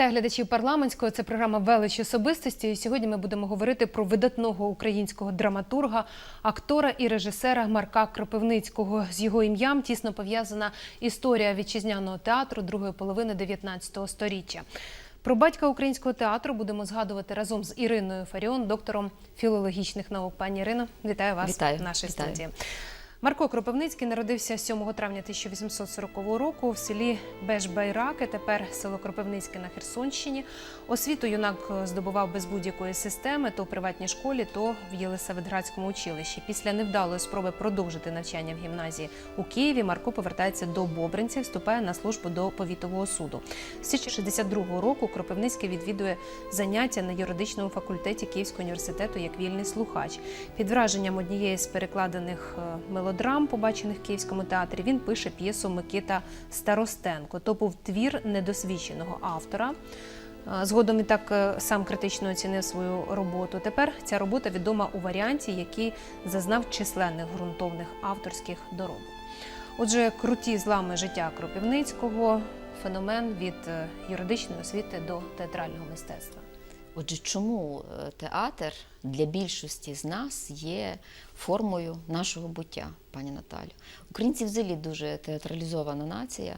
Вітаю глядачів парламентського. Це програма Велич особистості. І сьогодні ми будемо говорити про видатного українського драматурга, актора і режисера Марка Кропивницького. З його ім'ям тісно пов'язана історія вітчизняного театру другої половини 19 століття. Про батька українського театру будемо згадувати разом з Іриною Фаріон, доктором філологічних наук. Пані Ірино, вітаю вас Вітаю, в нашій вітаю. студії. Марко Кропивницький народився 7 травня 1840 року в селі Бешбайраки, тепер село Кропивницьке на Херсонщині. Освіту юнак здобував без будь-якої системи, то в приватній школі, то в Єлисаветградському училищі. Після невдалої спроби продовжити навчання в гімназії у Києві Марко повертається до Бобринця і вступає на службу до повітового суду. З 1962 року Кропивницький відвідує заняття на юридичному факультеті Київського університету як вільний слухач. Під враженням однієї з перекладених е, мелодрам, побачених в Київському театрі, він пише п'єсу Микита Старостенко. То був твір недосвідченого автора. Згодом і так е, сам критично оцінив свою роботу. Тепер ця робота відома у варіанті, який зазнав численних ґрунтовних авторських доробок. Отже, круті злами життя Кропивницького, феномен від е, юридичної освіти до театрального мистецтва. Отже, чому е, театр для більшості з нас є формою нашого буття, пані Наталю? Українці взагалі дуже театралізована нація,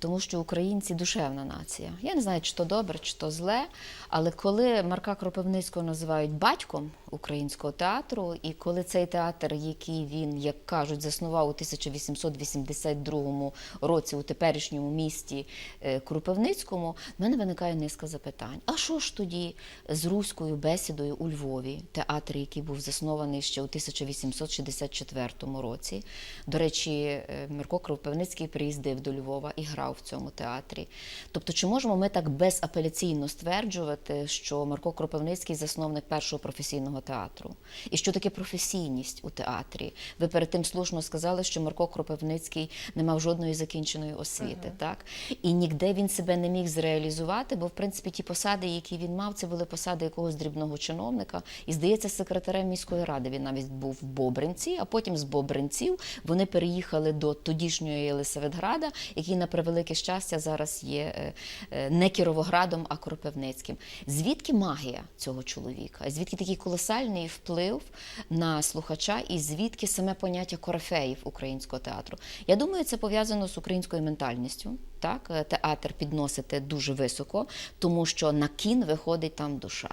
тому що українці душевна нація. Я не знаю, чи то добре, чи то зле, але коли Марка Кропивницького називають батьком українського театру, і коли цей театр, який він, як кажуть, заснував у 1882 році у теперішньому місті е, Кропивницькому, в мене виникає низка запитань. А що ж тоді з руською бесідою у Львові, театр, який був заснований ще у 1864 році? До речі, е, Мирко Кропивницький приїздив до Львова і грав в цьому театрі. Тобто, чи можемо ми так безапеляційно стверджувати, що Марко Кропивницький засновник першого професійного театру? І що таке професійність у театрі? Ви перед тим слушно сказали, що Марко Кропивницький не мав жодної закінченої освіти, так? І ніде він себе не міг зреалізувати, бо в принципі ті посади, які він мав, це були посади якогось дрібного чиновника. І здається, секретарем міської ради він навіть був в Бобринці, а потім з Бобринців вони переїхали до тодішнього Єлисаветграда, який на превелике щастя зараз є е, е, не Кіровоградом, а Кропивницьким. Звідки магія цього чоловіка? Звідки такий колосальний вплив на слухача, і звідки саме поняття корифеїв українського театру? Я думаю, це пов'язано з українською ментальністю. Так, Е, театр підносити дуже високо, тому що на кін виходить там душа.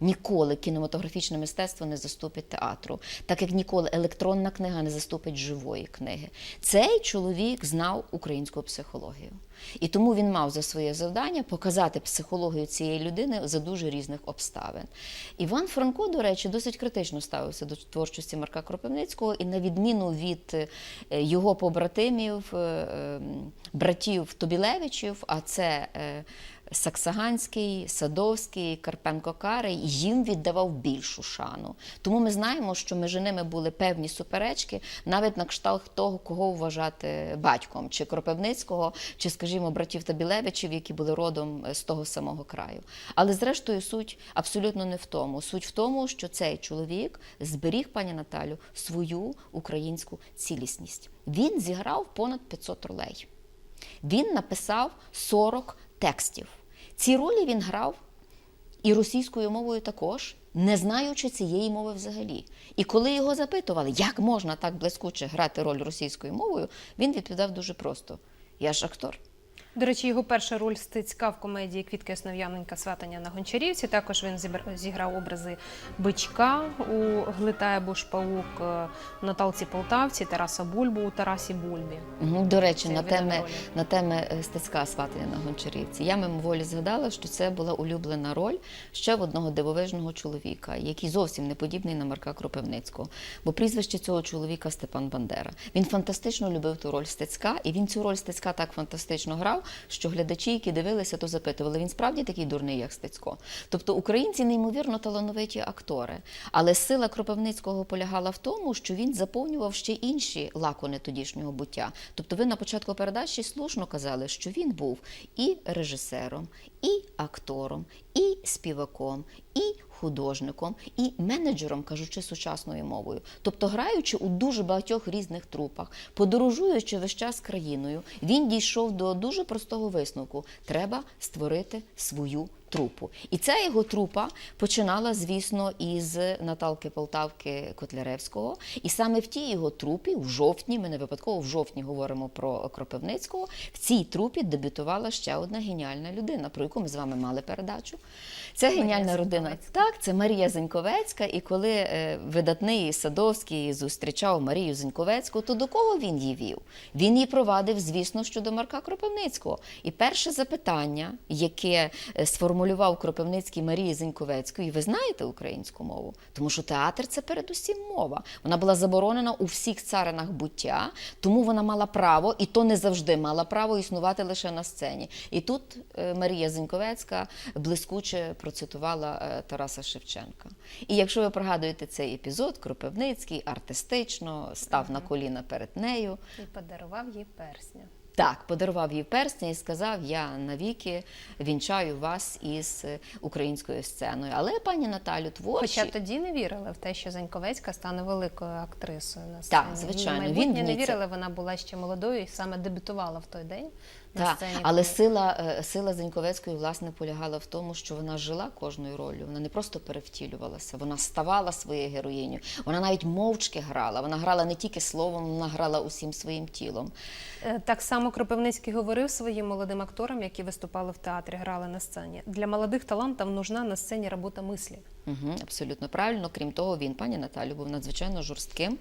Ніколи кінематографічне мистецтво не заступить театру, так як ніколи електронна книга не заступить живої книги. Цей чоловік знав українську психологію. І тому він мав за своє завдання показати психологію цієї людини за дуже різних обставин. Іван Франко, до речі, досить критично ставився до творчості Марка Кропивницького, і на відміну від е, його побратимів, е, е, братів Тобілевичів, а це е, Саксаганський, Садовський, Карпенко Карий, їм віддавав більшу шану. Тому ми знаємо, що між ними були певні суперечки, навіть на кшталт того, кого вважати батьком, чи Кропивницького, чи, скажімо, братів Табілевичів, які були родом з того самого краю. Але зрештою суть абсолютно не в тому. Суть в тому, що цей чоловік зберіг, пані Наталю, свою українську цілісність. Він зіграв понад 500 ролей. Він написав 40 текстів. Ці ролі він грав і російською мовою також, не знаючи цієї мови взагалі. І коли його запитували, як можна так блискуче грати роль російською мовою, він відповідав дуже просто: я ж актор. До речі, його перша роль стицька в комедії Квітки Основ'яненька сватання на Гончарівці. Також він зіграв образи бичка у Глитає Бушпаук, е, Наталці Полтавці, Тараса Бульбу у Тарасі Бульбі. До речі, Це на теми, ролі. на теми е, стецька сватання на Гончарівці. Я мимоволі згадала, що це була улюблена роль ще в одного дивовижного чоловіка, який зовсім не подібний на Марка Кропивницького. Бо прізвище цього чоловіка Степан Бандера. Він фантастично любив ту роль стецька, і він цю роль стецька так фантастично грав, що глядачі, які дивилися, то запитували: він справді такий дурний, як Стецько. Тобто українці неймовірно талановиті актори. Але сила Кропивницького полягала в тому, що він заповнював ще інші лакони тодішнього буття. Тобто, ви на початку передачі слушно казали, що він був і режисером, і актором, і співаком, і художником, і менеджером, кажучи сучасною мовою. Тобто, граючи у дуже багатьох різних трупах, подорожуючи весь час країною, він дійшов до дуже простого висновку: треба створити свою трупу. І ця його трупа починала, звісно, із Наталки Полтавки Котляревського. І саме в тій його трупі, в жовтні, ми не випадково в жовтні говоримо про Кропивницького. В цій трупі дебютувала ще одна геніальна людина, про яку ми з вами мали передачу. Це геніальна родина. Так, це Марія Зеньковецька. І коли е, видатний Садовський зустрічав Марію Зеньковецьку, то до кого він її вів? Він її провадив, звісно, щодо Марка Кропивницького. І перше запитання, яке е, сформулював Кропивницький Марії Зеньковецької, ви знаєте українську мову? Тому що театр це передусім мова. Вона була заборонена у всіх царинах буття, тому вона мала право, і то не завжди мала право існувати лише на сцені. І тут е, Марія Зеньковецька блискуче процитувала е, Тараса Шевченка. І якщо ви пригадуєте цей епізод, Кропивницький артистично став на коліна перед нею. І подарував їй персня. Так, подарував їй персня і сказав: Я навіки вінчаю вас із е, українською сценою. Але пані Наталю, творчі... Хоча тоді не вірили в те, що Заньковецька стане великою актрисою на сцені. Так, звичайно, він не вірили, вона була ще молодою і саме дебютувала в той день на Так, сцені. але сила, е, сила Зеньковецької власне полягала в тому, що вона жила кожною ролью. Вона не просто перевтілювалася, вона ставала своєю героїнею. Вона навіть мовчки грала. Вона грала не тільки словом, вона грала усім своїм тілом. Е, Так само Кропивницький говорив своїм молодим акторам, які виступали в театрі, грали на сцені. Для молодих талантів нужна на сцені робота мислі. Угу, абсолютно правильно. Крім того, він, пані Наталю, був надзвичайно жорстким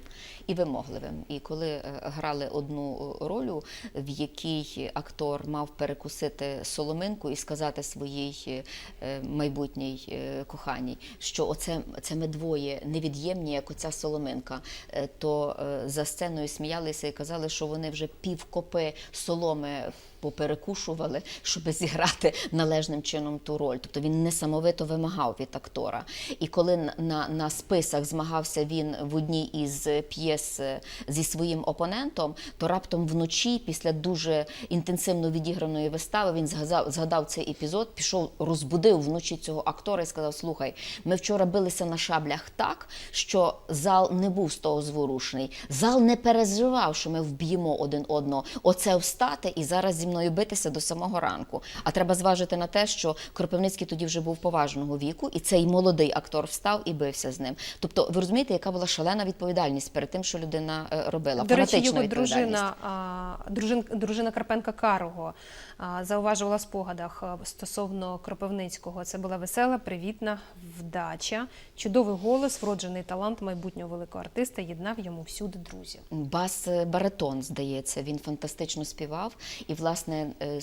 і вимогливим. І коли е, грали одну роль, в якій актор мав перекусити соломинку і сказати своїй е, майбутній е, коханій, що оце це ми двоє невід'ємні, як оця соломинка, то за сценою сміялися і казали, що вони вже півкопи соломи поперекушували, щоб зіграти належним чином ту роль. Тобто він несамовито вимагав від актора. І коли на, на, списах змагався він в одній із п'єс е, зі своїм опонентом, то раптом вночі, після дуже інтенсивно відіграної вистави, він згадав, згадав цей епізод, пішов, розбудив вночі цього актора і сказав: Слухай, ми вчора билися на шаблях так, що зал не був з того зворушений. Зал не переживав, що ми вб'ємо один одного. Оце встати і зараз зі мною битися до самого ранку. А треба зважити на те, що Кропивницький тоді вже був поважного віку, і цей молодий актор встав і бився з ним. Тобто, ви розумієте, яка була шалена відповідальність перед тим, що людина е, робила. До речі, його дружина, дружин, дружина Карпенка Карого зауважувала в спогадах стосовно Кропивницького. Це була весела, привітна вдача, чудовий голос, вроджений талант майбутнього великого артиста єднав йому всюди друзів. Бас е, баритон, здається, він фантастично співав. І, власне, е,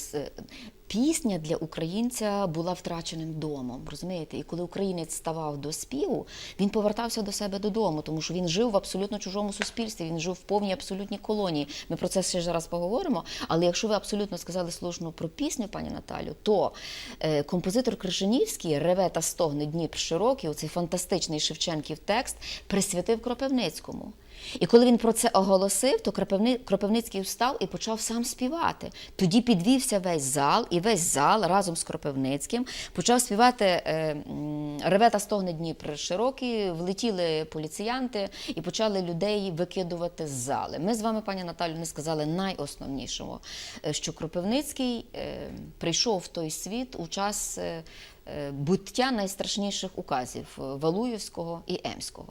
пісня для українця була втраченим домом. Розумієте? І коли українець ставав до співу, він повертався до себе додому, тому що він жив в абсолютно чужому суспільстві, він жив в повній абсолютній колонії. Ми про це ще зараз поговоримо. Але якщо ви абсолютно сказали слушно про пісню, пані Наталю, то е, композитор Крижанівський реве та стогне Дніпр широкий, оцей фантастичний Шевченків текст присвятив Кропивницькому. І коли він про це оголосив, то Кропивницький встав і почав сам співати. Тоді підвівся весь зал, і весь зал разом з Кропивницьким почав співати е, м, «Реве та стогне Дніпр широкий, влетіли поліціянти і почали людей викидувати з зали. Ми з вами, пані Наталю, не сказали найосновнішого, е, що Кропивницький е, прийшов в той світ у час. Буття найстрашніших указів Валуївського і Емського.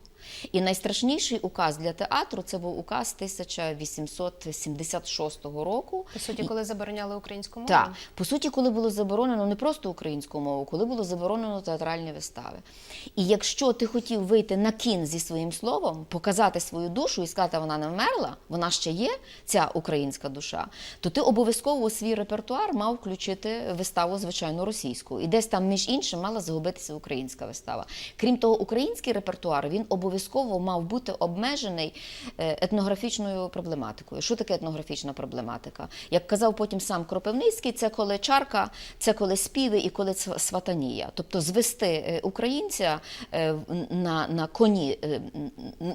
І найстрашніший указ для театру це був указ 1876 року. По суті, коли забороняли українську мову. так, по суті, коли було заборонено не просто українську мову, коли було заборонено театральні вистави. І якщо ти хотів вийти на кін зі своїм словом, показати свою душу і сказати, вона не вмерла, вона ще є, ця українська душа, то ти обов'язково у свій репертуар мав включити виставу, звичайно, російську. І десь там, між іншим, мала загубитися українська вистава. Крім того, український репертуар він обов'язково мав бути обмежений е, етнографічною проблематикою. Що таке етнографічна проблематика? Як казав потім сам Кропивницький, це коли чарка, це коли співи і коли сватанія. Тобто звести е, українця е, на, на коні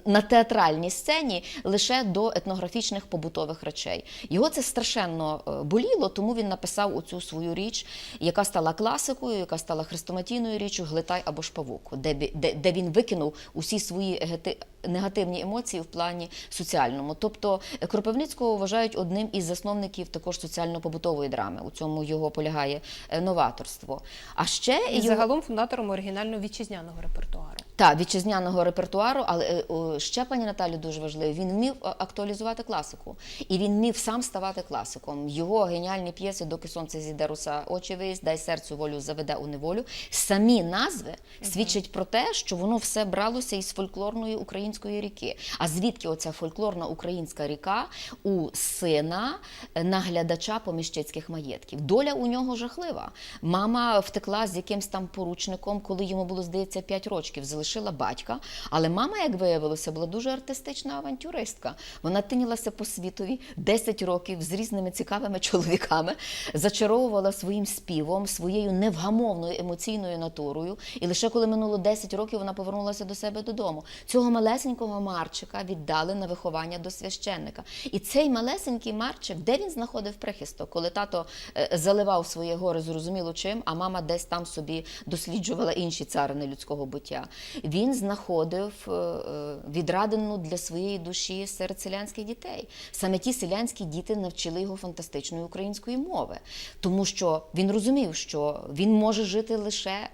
на театральній сцені лише до етнографічних побутових речей. Його це страшенно боліло, тому він написав оцю свою річ, яка стала класикою, яка стала хрестоматійною річчю Глитай або ж павук, де, де, де він викинув усі свої तुम्ही ते негативні емоції в плані соціальному. Тобто е, Кропивницького вважають одним із засновників також соціально-побутової драми. У цьому його полягає е, новаторство. А ще І його- загалом фундатором оригінального вітчизняного репертуару. та вітчизняного репертуару, але е, ще пані Наталі дуже важливо. Він вмів актуалізувати класику, і він вмів сам ставати класиком. Його геніальні п'єси Доки сонце зійде руса очі виїзд, дай серцю волю заведе у неволю. Самі назви свідчать про те, що воно все бралося із фольклорної української ріки. А звідки оця фольклорна українська ріка у сина е, наглядача поміщицьких маєтків? Доля у нього жахлива. Мама втекла з якимсь там поручником, коли йому було здається 5 років. Залишила батька. Але мама, як виявилося, була дуже артистична авантюристка. Вона тинілася по світові 10 років з різними цікавими чоловіками, зачаровувала своїм співом, своєю невгамовною емоційною натурою. І лише коли минуло 10 років, вона повернулася до себе додому. Цього малесенького Марчика віддали на виховання до священника. І цей малесенький Марчик, де він знаходив прихисток, коли тато е, заливав своє горе зрозуміло чим, а мама десь там собі досліджувала інші царини людського буття. Він знаходив е, е, відрадину для своєї душі серед селянських дітей. Саме ті селянські діти навчили його фантастичної української мови, тому що він розумів, що він може жити лише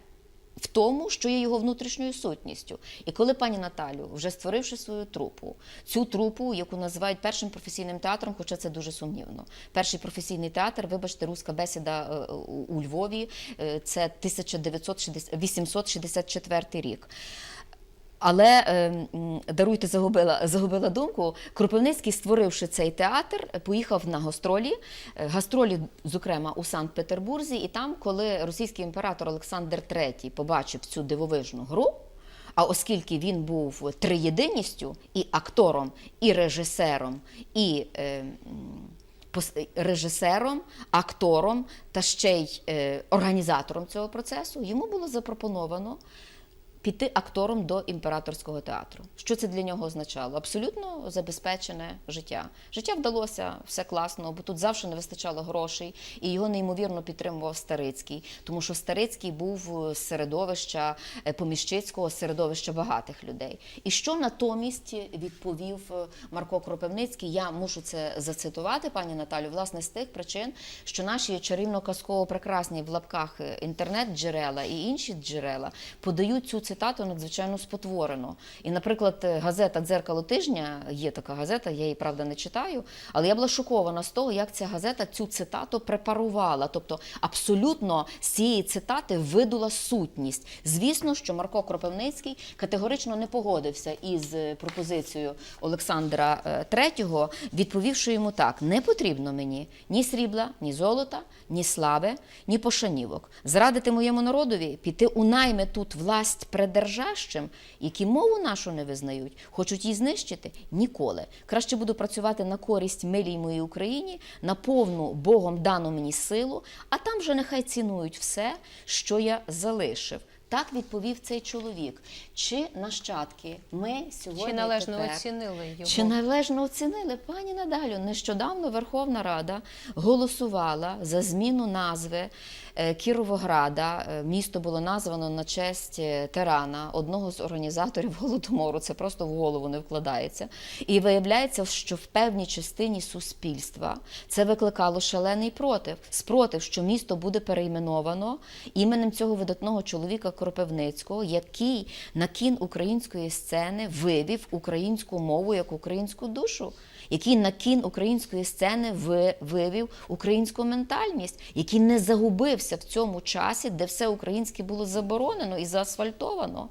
в тому, що є його внутрішньою сутністю. І коли пані Наталю, вже створивши свою трупу, цю трупу, яку називають першим професійним театром, хоча це дуже сумнівно. Перший професійний театр, вибачте, руська бесіда е, у Львові, е, це 1864 рік. Але е, даруйте, загубила, загубила думку. Кропивницький, створивши цей театр, поїхав на гастролі. Е, Гастролі, зокрема, у Санкт-Петербурзі. І там, коли російський імператор Олександр III побачив цю дивовижну гру. А оскільки він був триєдиністю і актором, і режисером, і е, режисером, актором та ще й е, організатором цього процесу, йому було запропоновано піти актором до імператорського театру. Що це для нього означало? Абсолютно забезпечене життя. Життя вдалося, все класно, бо тут завжди не вистачало грошей, і його неймовірно підтримував Старицький, тому що Старицький був з середовища е, поміщицького, середовища багатих людей. І що натомість відповів е, Марко Кропивницький? Я мушу це зацитувати, пані Наталю, власне, з тих причин, що наші чарівно-казково прекрасні в лапках е, інтернет-джерела і інші джерела подають цю цитату надзвичайно спотворено. І, наприклад, е, газета Дзеркало тижня є така газета, я її правда не читаю, але я була шокована з того, як ця газета цю цитату препарувала. Тобто, абсолютно з цієї цитати видула сутність. Звісно, що Марко Кропивницький категорично не погодився із е, пропозицією Олександра е, III, відповівши йому так: не потрібно мені ні срібла, ні золота, ні слави, ні пошанівок. Зрадити моєму народові, піти у найми тут власть предержащим, які мову нашу не визнають, хочуть її знищити ніколи. Краще буду працювати на користь милій моїй Україні, на повну Богом дану мені силу, а там вже нехай цінують все, що я залишив. Так відповів цей чоловік. Чи нащадки ми сьогодні Чи належно тепер... оцінили його? Чи належно оцінили пані Надалю? Нещодавно Верховна Рада голосувала за зміну назви Кіровограда. Е, Місто було названо на честь е, тирана, одного з організаторів голодомору. Це просто в голову не вкладається. І виявляється, що в певній частині суспільства це викликало шалений против. Спротив, що місто буде перейменовано іменем цього видатного чоловіка Кропивницького, який на кін української сцени вивів українську мову як українську душу, який на кін української сцени ви- вивів українську ментальність, який не загубився в цьому часі, де все українське було заборонено і заасфальтовано.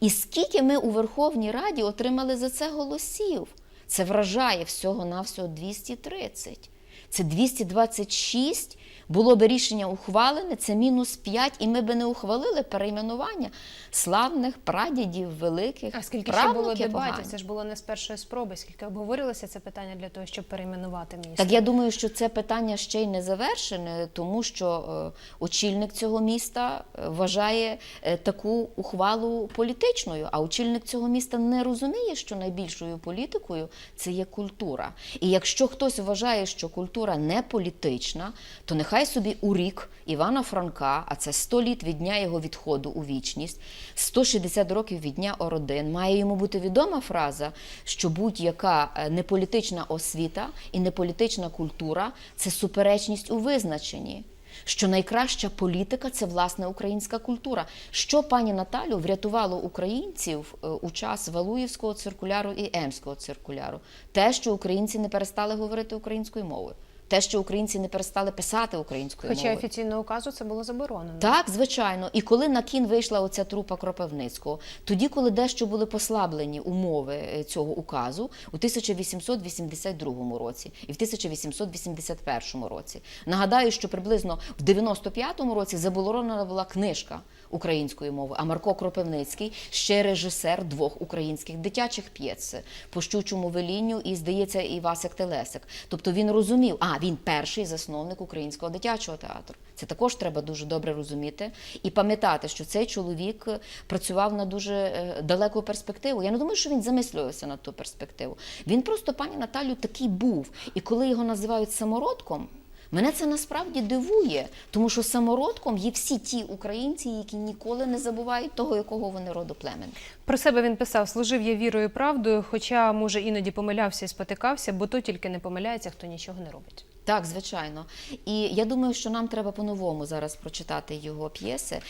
І скільки ми у Верховній Раді отримали за це голосів? Це вражає всього-навсього 230. Це 226 було би рішення ухвалене, це мінус 5, і ми би не ухвалили перейменування славних прадідів, великих. А скільки ще було дебатів? Це ж було не з першої спроби. Скільки обговорилося це питання для того, щоб перейменувати місто? Так я думаю, що це питання ще й не завершене, тому що е, очільник цього міста е, вважає е, таку ухвалу політичною, а очільник цього міста не розуміє, що найбільшою політикою це є культура. І якщо хтось вважає, що культура культура не політична, то нехай собі у рік Івана Франка, а це 100 літ від дня його відходу у вічність, 160 років від дня Ородин, має йому бути відома фраза, що будь-яка е, неполітична освіта і неполітична культура це суперечність у визначенні. Що найкраща політика це власне українська культура. Що пані Наталю врятувало українців е, у час Валуївського циркуляру і Емського циркуляру? Те, що українці не перестали говорити українською мовою, те, що українці не перестали писати українською Хоча мовою. офіційного указу це було заборонено. Так, звичайно. І коли на кін вийшла оця трупа Кропивницького, тоді, коли дещо були послаблені умови е, цього указу у 1882 році і в 1881 році. Нагадаю, що приблизно в 95-му році заборонена була книжка української мови, а Марко Кропивницький ще режисер двох українських дитячих п'єс по щучому велінню і, здається, і Васик Телесик. Тобто він розумів, а він перший засновник українського дитячого театру. Це також треба дуже добре розуміти і пам'ятати, що цей чоловік е, працював на дуже е, далеку перспективу. Я не думаю, що він замислювався на ту перспективу. Він просто, пані Наталю, такий був. І коли його називають самородком. Мене це насправді дивує, тому що самородком є всі ті українці, які ніколи не забувають того, якого вони роду племен. Про себе він писав: служив я вірою правдою, хоча, може, іноді помилявся і спотикався, бо то тільки не помиляється, хто нічого не робить. Так, звичайно. І я думаю, що нам треба по-новому зараз прочитати його п'єси.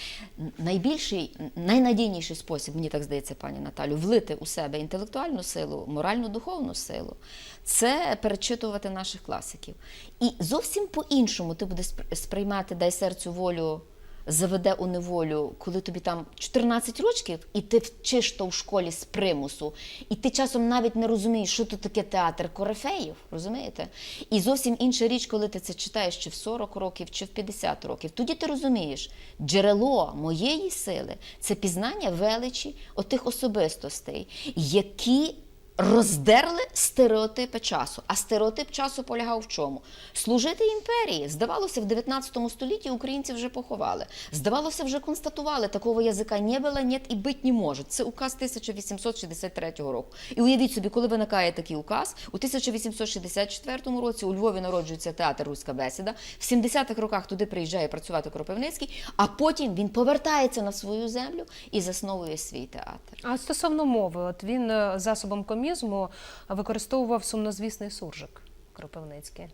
Найбільший, найнадійніший спосіб, мені так здається, пані Наталю, влити у себе інтелектуальну силу, моральну духовну силу це перечитувати наших класиків. І зовсім по-іншому ти будеш сприймати дай серцю волю. Заведе у неволю, коли тобі там 14 років, і ти вчиш то в школі з примусу, і ти часом навіть не розумієш, що то таке театр корифеїв, розумієте? І зовсім інша річ, коли ти це читаєш чи в 40 років, чи в 50 років. Тоді ти розумієш, джерело моєї сили це пізнання величі отих особистостей, які роздерли стереотипи часу. А стереотип часу полягав в чому? Служити імперії. Здавалося, в 19 столітті українці вже поховали. Здавалося, вже констатували, такого язика не було, нет і бить не можуть. Це указ 1863 року. І уявіть собі, коли виникає такий указ, у 1864 році у Львові народжується театр Руська бесіда. В 70-х роках туди приїжджає працювати Кропивницький, а потім він повертається на свою землю і засновує свій театр. А стосовно мови, от він е, засобом комізму використовував сумнозвісний суржик Кропивницький.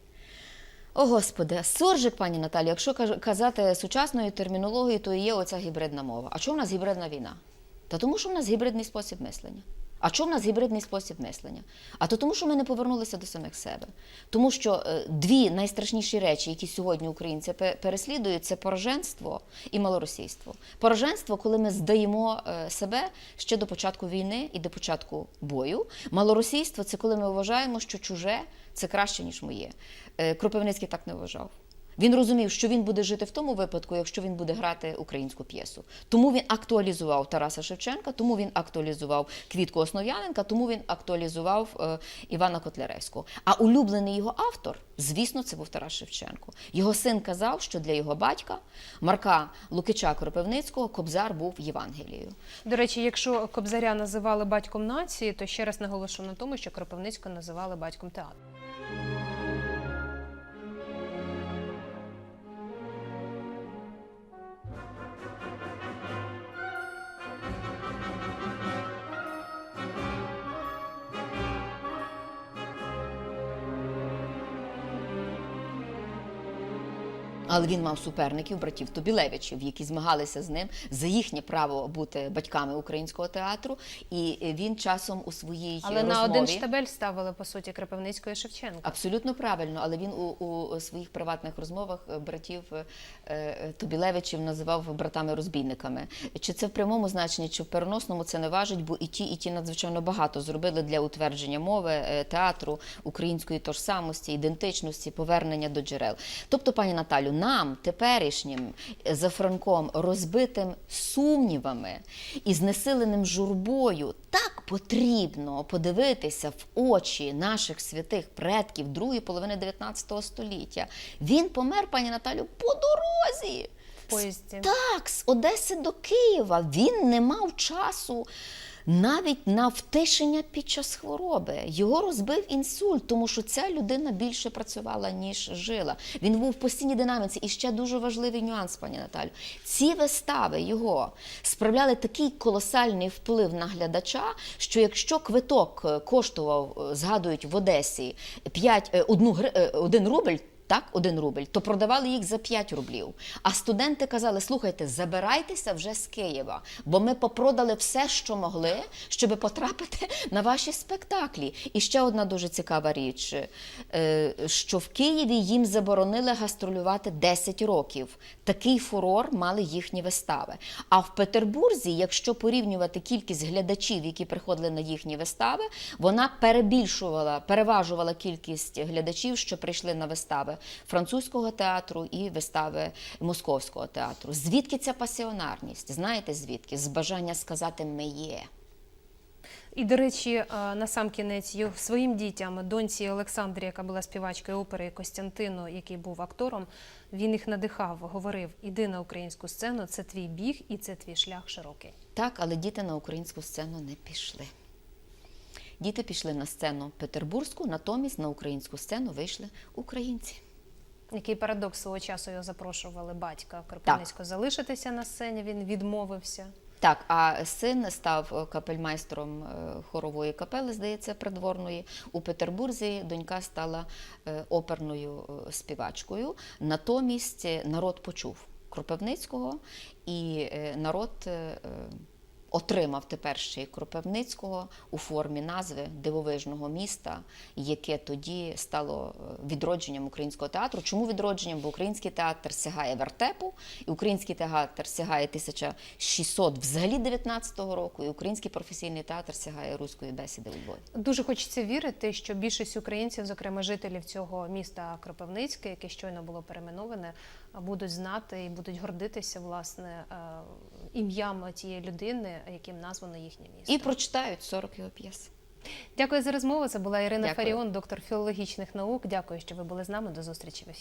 О, Господи, суржик, пані Наталі, якщо казати сучасною термінологією, то і є оця гібридна мова. А чому в нас гібридна війна? Та тому, що в нас гібридний спосіб мислення. А чому в нас гібридний спосіб мислення? А то тому, що ми не повернулися до самих себе. Тому що е, дві найстрашніші речі, які сьогодні українці переслідують, це пораженство і малоросійство. Пораженство, коли ми здаємо е, себе ще до початку війни і до початку бою. Малоросійство це коли ми вважаємо, що чуже це краще, ніж моє. Е, Кропивницький так не вважав. Він розумів, що він буде жити в тому випадку, якщо він буде грати українську п'єсу. Тому він актуалізував Тараса Шевченка, тому він актуалізував Квітку Основ'яненка, тому він актуалізував е, Івана Котляревського. А улюблений його автор, звісно, це був Тарас Шевченко. Його син казав, що для його батька, Марка Лукича Кропивницького, Кобзар був Євангелією. До речі, якщо Кобзаря називали батьком нації, то ще раз наголошу на тому, що Кропивницького називали батьком театру. Але він мав суперників, братів Тобілевичів, які змагалися з ним за їхнє право бути батьками українського театру. І він часом у своїй Але розмові... на один штабель ставили по суті Кропивницького і Шевченка. Абсолютно правильно, але він у, у своїх приватних розмовах е, братів е, е, Тобілевичів називав братами-розбійниками. Чи це в прямому значенні, чи в переносному це не важить, бо і ті, і ті надзвичайно багато зробили для утвердження мови, е, театру, української тожсамості, ідентичності, повернення до джерел. Тобто, пані Наталю, нам, теперішнім е, за Франком, розбитим сумнівами і знесиленим журбою, так потрібно подивитися в очі наших святих предків другої половини 19 століття. Він помер, пані Наталю, по дорозі. Поїзді. Так, з Одеси до Києва. Він не мав часу навіть на втишення під час хвороби. Його розбив інсульт, тому що ця людина більше працювала, ніж жила. Він був в постійній динаміці. І ще дуже важливий нюанс, пані Наталю. Ці вистави його справляли такий колосальний вплив на глядача, що якщо квиток е, коштував, е, згадують в Одесі 5, 1 рубль. Так, один рубль, то продавали їх за 5 рублів. А студенти казали: слухайте, забирайтеся вже з Києва, бо ми попродали все, що могли, щоб потрапити на ваші спектаклі. І ще одна дуже цікава річ: е, що в Києві їм заборонили гастролювати 10 років. Такий фурор мали їхні вистави. А в Петербурзі, якщо порівнювати кількість глядачів, які приходили на їхні вистави, вона перебільшувала, переважувала кількість глядачів, що прийшли на вистави французького театру і вистави московського театру. Звідки ця пасіонарність? Знаєте звідки? З бажання сказати ми є. І, до речі, е, на сам кінець своїм дітям, доньці Олександрі, яка була співачкою опери, і Костянтину, який був актором, він їх надихав, говорив: іди на українську сцену, це твій біг і це твій шлях широкий. Так, але діти на українську сцену не пішли. Діти пішли на сцену петербурзьку, натомість на українську сцену вийшли українці. Який парадокс свого часу його запрошували батька Кропивницького залишитися на сцені. Він відмовився. Так, а син став капельмайстром е, хорової капели, здається, придворної. У Петербурзі донька стала е, оперною е, співачкою. Натомість народ почув Кропивницького, і народ отримав тепер ще й Кропивницького у формі назви дивовижного міста, яке тоді стало е, відродженням українського театру. Чому відродженням? Бо український театр сягає вертепу, і український театр сягає 1600 взагалі 19-го року, і український професійний театр сягає руської бесіди у Львові. Дуже хочеться вірити, що більшість українців, зокрема жителів цього міста Кропивницьке, яке щойно було перейменоване, будуть знати і будуть гордитися власне е, ім'ям тієї людини, яким названо їхнє місто. І прочитають 40 його п'єс. Дякую за розмову. Це була Ірина Дякую. Фаріон, доктор філологічних наук. Дякую, що ви були з нами. До зустрічі в ефірі.